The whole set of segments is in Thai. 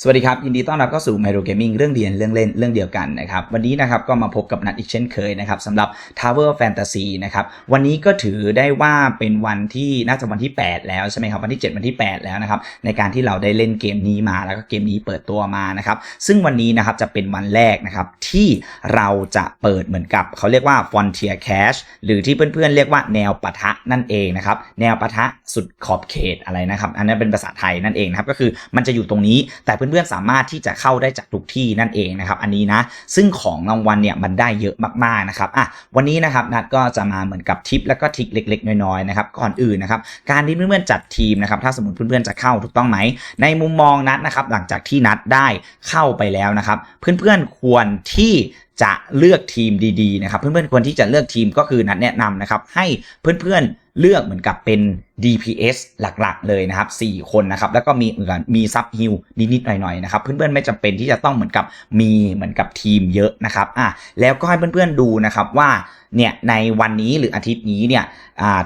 สวัสดีครับ ยินดีต้อนรับเข้าสู่ Myro Gaming เรื่องเรียนเรื่องเล่นเรื่องเดียวกันนะครับ วันนี้นะครับก็มาพบกับนัดอีกเช่นเคยนะครับสำหรับ Tower Fantasy นะครับ วันนี้ก็ถือได้ว่าเป็นวันที่น่าจะวันที่ 8 แล้วใช่ไหมครับ วันที่ 7 วันที่ 8 แล้วนะครับ ในการที่เราได้เล่นเกมนี้มาแล้วก็เกมนี้เปิดตัวมานะครับ ซึ่งวันนี้นะครับจะเป็นวันแรกนะครับที่เราจะเปิดเหมือนกับเขาเรียกว่า Frontier Cash หรือที่เพื่อนๆเรียกว่าแนวปะทะนั่นเองนะครับแนวปะทะสุดขอบเขตอะไรนะครับ อันนั้นเป็นภาษาไทยนั่นเองนะครับก็คือมันจะอยู่ตรงนี้แต่เพื่อนๆสามารถที่จะเข้าได้จากทุกที่นั่นเองนะครับอันนี้นะซึ่งของรางวัลเนี่ยมันได้เยอะมากๆนะครับอะวันนี้นะครับนัดก็จะมาเหมือนกับทิปแล้วก็ทิกเล็ก ๆ น้อยๆนะครับก่อนอื่นนะครับการที่เพื่อนๆจัดทีมนะครับถ้าสมมติเพื่อนๆจะเข้าถูกต้องไหมในมุมมองนัดนะครับหลังจากที่นัดได้เข้าไปแล้วนะครับเพื่อนๆควรที่จะเลือกทีมดีๆนะครับเพื่อนๆควรที่จะเลือกทีมก็คือนัดแนะนำนะครับให้เพื่อนๆ เลือกเหมือนกับเป็น DPS หลักๆ เลยนะครับ 4 คนนะครับ แล้วก็มีเหมือนมีซับฮิลนิดๆหน่อยๆนะครับ เพื่อนๆไม่จำเป็นที่จะต้องเหมือนกับมีเหมือนกับทีมเยอะนะครับอะแล้วก็ให้เพื่อนๆดูนะครับว่าเนี่ยในวันนี้หรืออาทิตย์นี้เนี่ย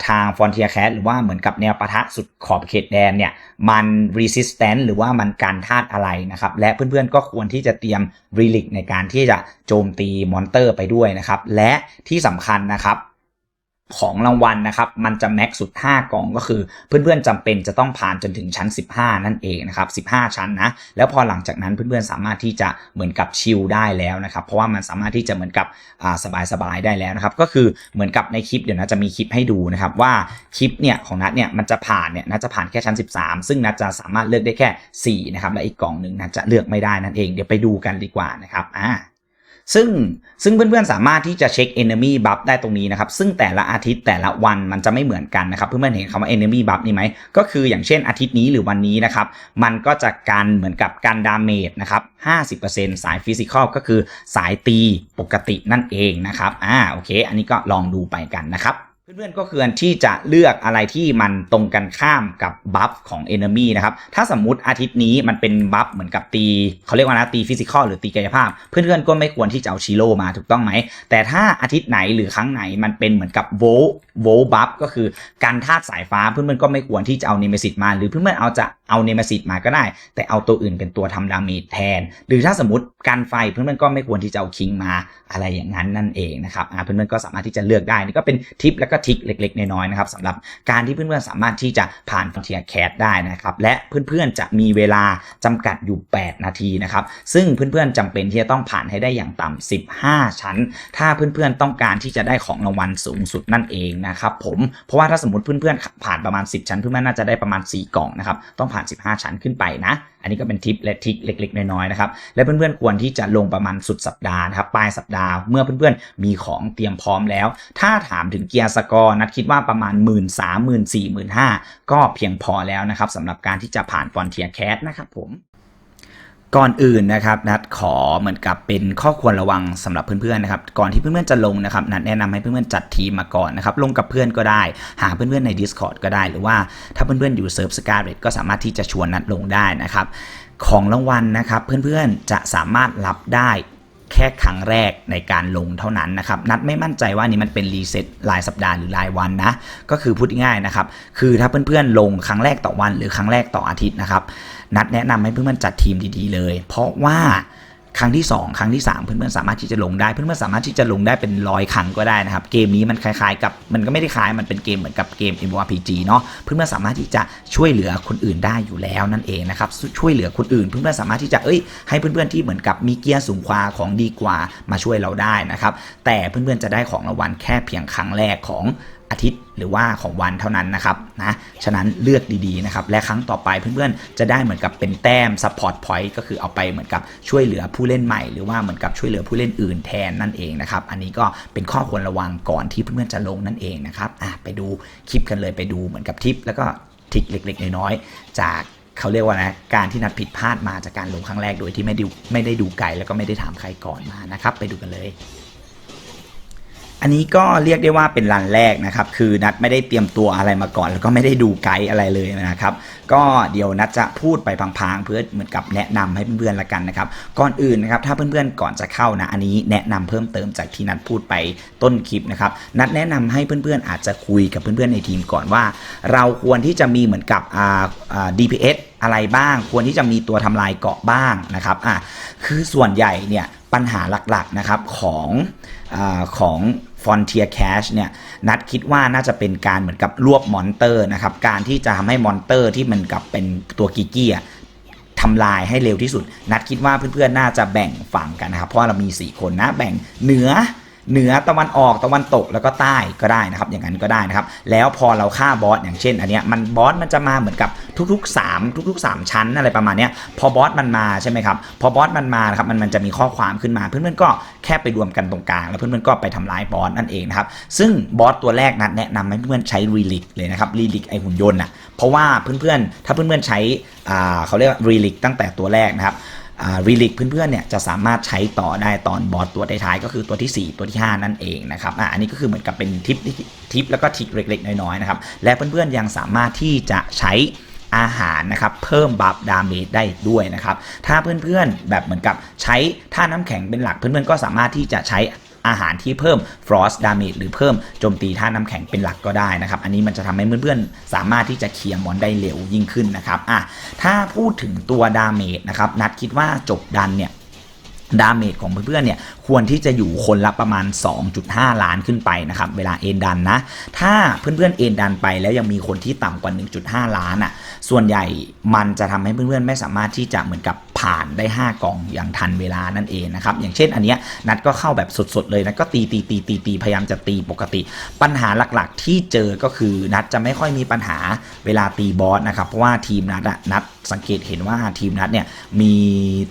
ทาง Frontier Cat หรือว่าเหมือนกับแนวปะทะสุดขอบเขตแดนเนี่ยมัน resistant หรือว่ามันการธาตุอะไรนะครับและเพื่อนๆก็ควรที่จะเตรียม relic ในการที่จะโจมตีมอนเตอร์ไปด้วยนะครับและที่สำคัญนะครับ ของรางวัลนะครับ มันจะแม็กสุด 5 กล่องก็คือ เพื่อนๆจำเป็นจะต้องผ่านจนถึงชั้น 15 นั่นเองนะครับ 15 ชั้นนะ แล้วพอหลังจากนั้นเพื่อนๆสามารถที่จะเหมือนกับชิลได้แล้วนะครับ เพราะว่ามันสามารถที่จะเหมือนกับสบายๆได้แล้วนะครับ ก็คือเหมือนกับในคลิปเดี๋ยวนะจะมีคลิปให้ดูนะครับว่าคลิปเนี่ยของนัดเนี่ยมันจะผ่านเนี่ยนัดจะผ่านแค่ชั้น 13 ซึ่งนัดจะสามารถเลือกได้แค่4นะครับและอีกกล่องหนึ่งนัดจะเลือกไม่ได้นั่นเอง เดี๋ยวไปดูกันดีกว่านะครับอ่า ซึ่งซึ่งเพื่อนๆสามารถที่จะเช็ค enemy buff ได้ตรงนี้นะครับ ซึ่งแต่ละอาทิตย์แต่ละวันมันจะไม่เหมือนกันนะครับ เพื่อนๆเห็นคำว่า enemy buff นี่ไหม ก็คืออย่างเช่นอาทิตย์นี้หรือวันนี้นะครับ มันก็จะกันเหมือนกับการดาเมจนะครับ 50%สายฟิสิกอลก็คือสายตีปกตินั่นเองนะครับ อ่า โอเค อันนี้ก็ลองดูไปกันนะครับ เพื่อนๆก็ควรที่จะเลือกอะไรที่มันตรงกันข้ามกับบัฟของ Enemy นะครับ ถ้าสมมุติอาทิตย์นี้มันเป็นบัฟเหมือนกับตีเขาเรียกว่านะตีฟิสิกอลหรือตีกายภาพ เพื่อนๆก็ไม่ควรที่จะเอาชิโร่มาถูกต้องไหม แต่ถ้าอาทิตย์ไหนหรือครั้งไหนมันเป็นเหมือนกับโวโวบัฟก็คือการธาตุสายฟ้าเพื่อนๆก็ไม่ควรที่จะเอาเนเมซิตมา หรือเพื่อนๆเอาจะเอาเนเมซิตมาก็ได้ แต่เอาตัวอื่นเป็นตัวทำดาเมจแทน หรือถ้าสมมติการไฟเพื่อนๆก็ไม่ควรที่จะเอาคิงมาอะไรอย่างนั้นนั่นเองนะครับเพื่อนๆก็สามารถที่จะเลือกได้นี่ก็เป็นทิปแล้วก็ทริคเล็ก ๆ น้อยๆนะครับสำหรับการที่เพื่อนๆสามารถที่จะผ่าน Frontier Cat ได้นะครับและเพื่อนๆจะมีเวลาจำกัดอยู่ 8 นาทีนะครับซึ่งเพื่อนๆจำเป็นที่จะต้องผ่านให้ได้อย่างต่ำ15 ชั้น ถ้าเพื่อนๆต้องการที่จะได้ของรางวัลสูงสุดนั่นเองนะครับผมเพราะว่าถ้าสมมติเพื่อนๆผ่านประมาณ 10 ชั้นเพื่อนๆน่าจะได้ประมาณ 4 กล่องนะครับต้องผ่าน 15 ชั้นขึ้นไปนะอันนี้ก็เป็นทิปและทริคเล็ก ๆ น้อยๆนะครับและเพื่อนๆควรที่จะลงประมาณสุดสัปดาห์นะครับปลายสัปดาห์เมื่อเพื่อนๆมีของเตรียมพร้อมแล้ว ถ้าถามถึงเกียร์สกอร์นัดคิดว่าประมาณ 1 3 0 0 0 0 1 4 0 0 0 0 ก็เพียงพอแล้วนะครับสำหรับการที่จะผ่านฟอนเทียแคสนะครับผมก่อนอื่นนะครับนัดขอเหมือนกับเป็นข้อควรระวังสำหรับเพื่อนๆนะครับก่อนที่เพื่อนๆจะลงนะครับนัดแนะนำให้เพื่อนๆจัดทีมมาก่อนนะครับลงกับเพื่อนก็ได้ หาเพื่อนๆใน Discord ก็ได้ หรือว่าถ้าเพื่อนๆอยู่เซิร์ฟสกาเรตก็สามารถที่จะชวนนัดลงได้นะครับของรางวัลนะครับเพื่อนๆจะสามารถรับได้ แค่ครั้งแรกในการลงเท่านั้นนะครับ นัดไม่มั่นใจว่านี่มันเป็นรีเซ็ตรายสัปดาห์หรือรายวันนะ ก็คือพูดง่ายนะครับ คือถ้าเพื่อนๆลงครั้งแรกต่อวัน หรือครั้งแรกต่ออาทิตย์นะครับ นัดแนะนำให้เพื่อนๆจัดทีมดีๆเลย เพราะว่า ครั้งที่ 2 ครั้งที่ 3 เพื่อนๆสามารถที่จะลงได้ เพื่อนๆสามารถที่จะลงได้เป็นร้อยครั้งก็ได้นะครับ เกมนี้มันคล้ายๆ กับมันก็ไม่ได้คล้ายมันเป็นเกมเหมือนกับเกม MMORPG เนาะเพื่อนๆสามารถที่จะช่วยเหลือคนอื่นได้อยู่แล้วนั่นเองนะครับช่วยเหลือคนอื่น เพื่อนๆสามารถที่จะเอ้ยให้เพื่อนๆที่เหมือนกับมีเกียร์สูงกว่าของดีกว่ามาช่วยเราได้นะครับแต่เพื่อนๆจะได้ของรางวัลแค่เพียงครั้งแรกของ อาทิตย์หรือว่าของวันเท่านั้นนะครับนะฉะนั้นเลือกดีๆนะครับและครั้งต่อไปเพื่อนๆจะได้เหมือนกับเป็นแต้ม support point ก็คือเอาไปเหมือนกับช่วยเหลือผู้เล่นใหม่ หรือว่าเหมือนกับช่วยเหลือผู้เล่นอื่นแทนนั่นเองนะครับอันนี้ก็เป็นข้อควรระวังก่อนที่เพื่อนๆจะลงนั่นเองนะครับอะไปดูคลิปกันเลยไปดูเหมือนกับทิป แล้วก็ทริคเล็กๆน้อยๆจากเขาเรียกว่านะการที่นัดผิดพลาดมาจากการลงครั้งแรกโดยที่ไม่ได้ไม่ได้ดูไกลแล้วก็ไม่ได้ถามใครก่อนมานะครับไปดูกันเลย อันนี้ก็เรียกได้ว่าเป็นรันแรกนะครับ คือนัดไม่ได้เตรียมตัวอะไรมาก่อน แล้วก็ไม่ได้ดูไกด์อะไรเลยนะครับ ก็เดี๋ยวนัดจะพูดไปพังๆ เพื่อเหมือนกับแนะนำให้เพื่อนๆละกันนะครับ ก่อนอื่นนะครับ ถ้าเพื่อนๆก่อนจะเข้านะ อันนี้แนะนำเพิ่มเติมจากที่นัดพูดไปต้นคลิปนะครับ นัดแนะนำให้เพื่อนๆอาจจะคุยกับเพื่อนๆในทีมก่อนว่า เราควรที่จะมีเหมือนกับอ่าอ่า DPS อะไรบ้าง ควรที่จะมีตัวทำลายเกาะบ้างนะครับ อะ คือส่วนใหญ่เนี่ยปัญหาหลักๆนะครับของอาของ Frontier Cash เนี่ยนัดคิดว่าน่าจะเป็นการเหมือนกับรวบมอนเตอร์นะครับการที่จะทำให้มอนเตอร์ที่มันกับเป็นตัวกิกกี้ทำลายให้เร็วที่สุด นัดคิดว่าเพื่อนๆ น่าจะแบ่งฝั่งกันนะครับ เพราะเรามี 4 คนนะ แบ่งเหนือ เหนือตะวันออกตะวันตกแล้วก็ใต้ก็ได้นะครับ อย่างนั้นก็ได้นะครับ แล้วพอเราฆ่าบอสอย่างเช่น อันเนี้ยมันบอสมันจะมาเหมือนกับทุก ๆ 3 ทุก ๆ 3 ชั้นอะไรประมาณเนี้ยพอบอสมันมาใช่ไหมครับพอบอสมันมาครับมันมันจะมีข้อความขึ้นมา เพื่อนๆก็แค่ไปรวมกันตรงกลางแล้วเพื่อนๆก็ไปทำลายบอสนั่นเองนะครับซึ่งบอสตัวแรกนัดแนะนำให้เพื่อนๆใช้รีลิกเลยนะครับรีลิกไอหุ่นยนต์อะเพราะว่าเพื่อนๆถ้าเพื่อนๆใช้อ่าเขาเรียกว่ารีลิกตั้งแต่ตัวแรกนะครับ รีลิกเพื่อนๆเนี่ยจะสามารถใช้ต่อได้ตอนบอสตัวท้ายๆก็คือตัวที่ 4 ตัวที่ 5 นั่นเองนะครับอะอันนี้ก็คือเหมือนกับเป็นทิปทิปแล้วก็ทิกเล็กๆ น้อยๆนะครับและเพื่อนๆยังสามารถที่จะใช้อาหารนะครับเพิ่มบัฟดาเมจได้ด้วยนะครับถ้าเพื่อนๆแบบเหมือนกับใช้ท่าน้ำแข็งเป็นหลักเพื่อนๆก็สามารถที่จะใช้ อาหารที่เพิ่ม frost damage หรือเพิ่มโจมตีท่าน้ำแข็งเป็นหลักก็ได้นะครับ อันนี้มันจะทำให้เพื่อนๆ สามารถที่จะเคลียร์มอนได้เร็วยิ่งขึ้นนะครับอะถ้าพูดถึงตัวดาเมจนะครับนัดคิดว่าจบดันเนี่ยดาเมจของเพื่อนๆเนี่ยควรที่จะอยู่คนละประมาณ 2.5 ล้านขึ้นไปนะครับเวลาเอ็นดันนะ ถ้าเพื่อนๆเอ็นดันไปแล้วยังมีคนที่ต่ำกว่า 1.5 ล้านอะส่วนใหญ่มันจะทำให้เพื่อนๆไม่สามารถที่จะเหมือนกับ ผ่านได้ 5 กล่องอย่างทันเวลานั่นเองนะครับอย่างเช่นอันเนี้ยนัดก็เข้าแบบสดๆเลยนะก็ตีตีตีตีตีพยายามจะตีปกติ ปัญหาหลักๆที่เจอก็คือนัดจะไม่ค่อยมีปัญหาเวลาตีบอสนะครับเพราะว่าทีมนัดอะนัดสังเกตเห็นว่าทีมนัดเนี่ยมี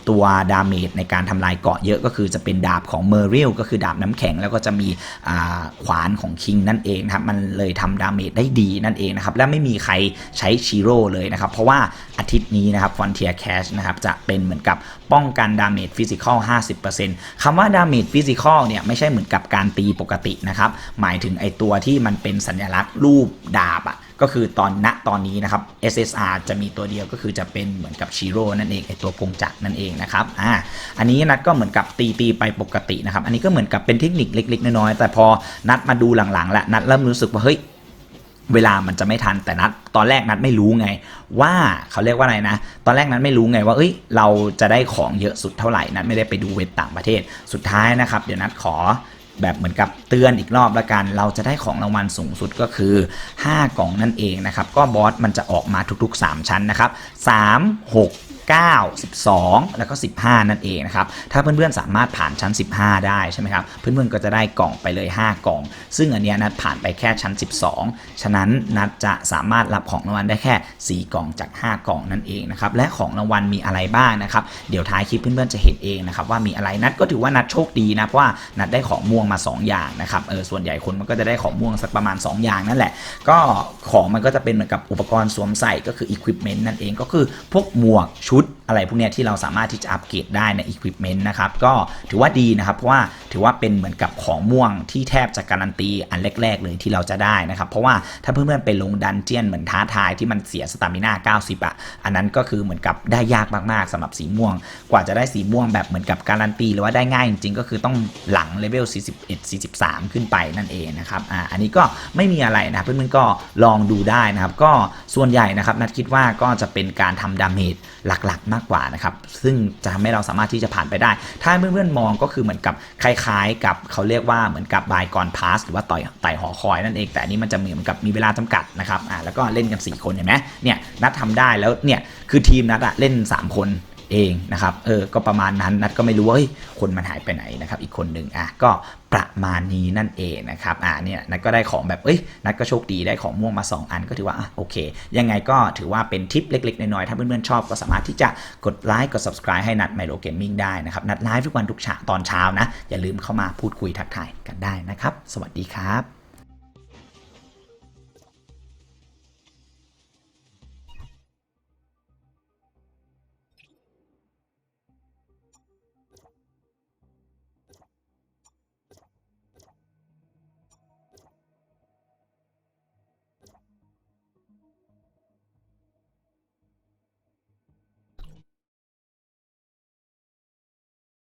ตัวดาเมจในการทำลายเกาะเยอะก็คือจะเป็นดาบของเมอริลก็คือดาบน้ำแข็ง แล้วก็จะมีขวานของคิงนั่นเองนะครับมันเลยทำดาเมจได้ดีนั่นเองนะครับและไม่มีใครใช้ชิโร่เลยนะครับเพราะว่าอาทิตย์นี้นะครับ Frontier Cash นะครับจะเป็นเหมือนกับป้องกันดาเมจฟิสิกอล50%คำว่าดาเมจฟิสิกอลเนี่ยไม่ใช่เหมือนกับการตีปกตินะครับหมายถึงไอตัวที่มันเป็นสัญลักษณ์รูปดาบอะ ก็คือตอนณตอนนี้นะครับ SSR จะมีตัวเดียวก็คือจะเป็นเหมือนกับชิโร่นั่นเองไอตัวกงจักรนั่นเองนะครับอ่าอันนี้นัดก็เหมือนกับตีตีไปปกตินะครับ อันนี้ก็เหมือนกับเป็นเทคนิคเล็ก ๆ น้อยๆแต่พอนัดมาดูหลังๆแล้วนัดเริ่มรู้สึกว่าเฮ้ยเวลามันจะไม่ทันแต่นัดตอนแรกนัดไม่รู้ไง ว่าเขาเรียกว่าอะไรนะ ตอนแรกนัดไม่รู้ไงว่าเอ้ยเราจะได้ของเยอะสุดเท่าไหร่นัดไม่ได้ไปดูเว็บต่างประเทศสุดท้ายนะครับ เดี๋ยวนัดขอ แบบเหมือนกับเตือนอีกรอบละกัน เราจะได้ของรางวัลสูงสุดก็คือ 5 กล่องนั่นเองนะครับ ก็บอสมันจะออกมาทุกๆ 3 ชั้นนะครับ 3 6 9 12 แล้วก็ 15 นั่นเองนะครับ ถ้าเพื่อนๆสามารถผ่านชั้น 15 ได้ใช่ไหมครับ เพื่อนๆก็จะได้กล่องไปเลย 5 กล่อง ซึ่งอันนี้นัดผ่านไปแค่ชั้น 12 ฉะนั้นนัดจะสามารถรับของรางวัลได้แค่ 4 กล่องจาก 5 กล่องนั่นเองนะครับ และของรางวัลมีอะไรบ้างนะครับ เดี๋ยวท้ายคลิปเพื่อนๆจะเห็นเองนะครับว่ามีอะไร นัดก็ถือว่านัดโชคดีนะ เพราะว่านัดได้ของม่วงมา 2 อย่างนะครับ เออ ส่วนใหญ่คนมันก็จะได้ของม่วงสักประมาณ 2 อย่างนั่นแหละ ก็ของมันก็จะเป็นเหมือนกับอุปกรณ์สวมใส่ก็คือ equipment นั่นเอง ก็คือพวกหมวกชุด Dawud อะไรพวกเนี้ยที่เราสามารถที่จะอัปเกรดได้ใน Equipment นะครับก็ถือว่าดีนะครับเพราะว่าถือว่าเป็นเหมือนกับของม่วงที่แทบจะการันตีอันแรก ๆ เลยที่เราจะได้นะครับเพราะว่าถ้าเพื่อนๆไปลงดันเจียนเหมือนท้าทายที่มันเสียสตามิน่า90อะอันนั้นก็คือเหมือนกับได้ยากมากๆสำหรับสีม่วง กว่าจะได้สีม่วงแบบเหมือนกับการันตีหรือว่าได้ง่ายจริงๆก็คือต้องหลังเลเวล41 43 ขึ้นไปนั่นเองนะครับอ่าอันนี้ก็ไม่มีอะไรนะเพื่อนๆก็ลองดูได้นะครับ ก็ส่วนใหญ่นะครับนัดคิดว่าก็จะเป็นการทำดาเมจหลักๆมากากกว่านะครับ ซึ่งจะทำให้เราสามารถที่จะผ่านไปได้ ถ้าเพื่อนๆมองก็คือเหมือนกับคล้ายๆ กับเขาเรียกว่าเหมือนกับบายกอนพาสหรือว่าต่อยไต่หอคอยนั่นเอง แต่นี้มันจะเหมือนกับมีเวลาจำกัดนะครับอ่าแล้วก็เล่นกัน 4 คนเห็นไหมเนี่ยนัดทำได้แล้วเนี่ยคือทีมนัดอะเล่น 3 คน เองนะครับ เออ ก็ประมาณนั้น นัดก็ไม่รู้ว่าเฮ้ยคนมันหายไปไหนนะครับ อีกคนหนึ่งอะ ก็ประมาณนี้นั่นเองนะครับ อ่า เนี่ยนัดก็ได้ของแบบ เอ้ย นัดก็โชคดีได้ของม่วงมา 2 อันก็ถือว่า อะ โอเค ยังไงก็ถือว่าเป็นทิปเล็ก ๆ น้อยๆ ถ้าเพื่อนๆ ชอบก็สามารถที่จะกดไลค์ กด subscribe ให้นัดไมโลเกมมิ่งได้นะครับ นัดไลฟ์ทุกวันทุกเช้าตอนเช้านะ อย่าลืมเข้ามาพูดคุยทักทายกันได้นะครับ สวัสดีครับ